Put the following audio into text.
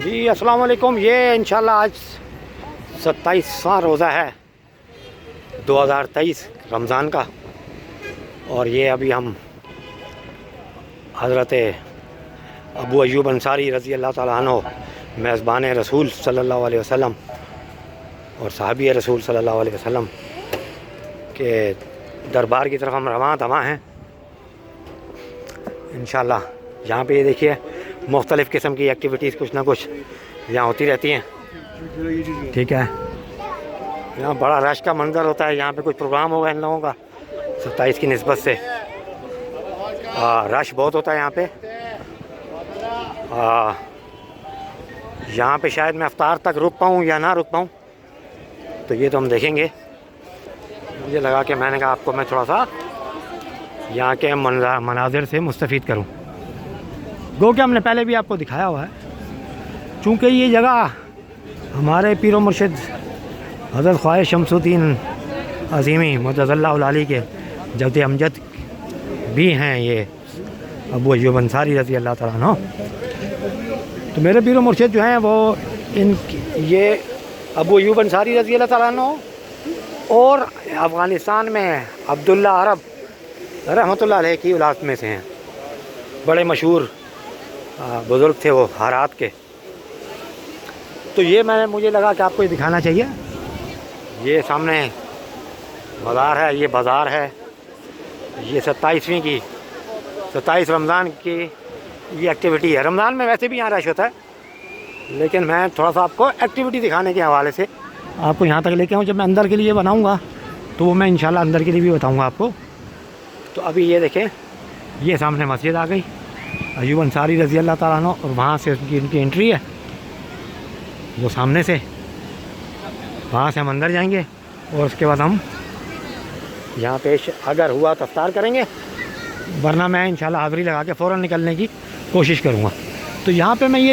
जी अस्सलाम वालेकुम। ये इनशाला आज सत्ताईसवा रोज़ा है। 2023 रमज़ान का। और ये अभी हम हज़रत अबू अयूब अंसारी रज़ी अल्लाह अन्हो, मेज़बान रसूल सल्लल्लाहु अलैहि वसल्लम और साहबी रसूल सल्लल्लाहु अलैहि वसल्लम के दरबार की तरफ़ हम रवां तवा हैं। इंशाल्लाह, यहाँ पे ये देखिए, मुख्तलिफ़ किस्म की एक्टिविटीज़ कुछ ना कुछ यहाँ होती रहती हैं। ठीक है? यहाँ बड़ा रश का मंजर होता है यहाँ पे कुछ प्रोग्राम होगा इन लोगों का। सत्ताईस की नस्बत से। आ, रश बहुत होता है यहाँ पे। आ, यहाँ पे शायद मैं अफ्तार तक रुक पाऊँ या ना रुक पाऊँ तो ये तो हम देखेंगे। मुझे लगा कि मैंने कहा आपको मैं थोड़ा सा यहाँ के मनाजिर से मुस्तफ़ करूँ। गो कि हमने पहले भी आपको दिखाया हुआ है चूँकि ये जगह हमारे पीर मुर्शिद हज़रत ख्वाह शमसुद्दीन अजीमी मदल्लाली के जद अमजद भी हैं ये अबू अयूब अंसारी रज़ी अल्लाह अन्हो। तो मेरे पीर मुर्शिद जो हैं वो इन ये अबू अयूब अंसारी रज़ी अल्लाह अन्हो और अफ़गानिस्तान में अब्दुल्ला अरब रहमत की औलाद में से हैं। बड़े मशहूर बुज़ुर्ग थे वो हारात के। तो ये मैंने मुझे लगा कि आपको ये दिखाना चाहिए। ये सामने बाज़ार है, ये बाज़ार है। ये सत्ताईसवीं की, सत्ताईस रमज़ान की ये एक्टिविटी है। रमज़ान में वैसे भी यहाँ रश होता है, लेकिन मैं थोड़ा सा आपको एक्टिविटी दिखाने के हवाले से आपको यहाँ तक लेके आऊँ। जब मैं अंदर के लिए बनाऊँगा तो वो मैं इंशाल्लाह अंदर के लिए भी बताऊँगा आपको। तो अभी ये देखें, ये सामने मस्जिद आ गई। अयूब अंसारी रज़ी अल्लाह अन्हो, और वहाँ से उनकी इनकी एंट्री है, वो सामने से। वहाँ से हम अंदर जाएँगे और उसके बाद हम यहाँ पेश अगर हुआ तो अफ्तार करेंगे। वरना मैं इंशाल्लाह हाज़री लगा के फ़ौरन निकलने की कोशिश करूँगा। तो यहाँ पे मैं ये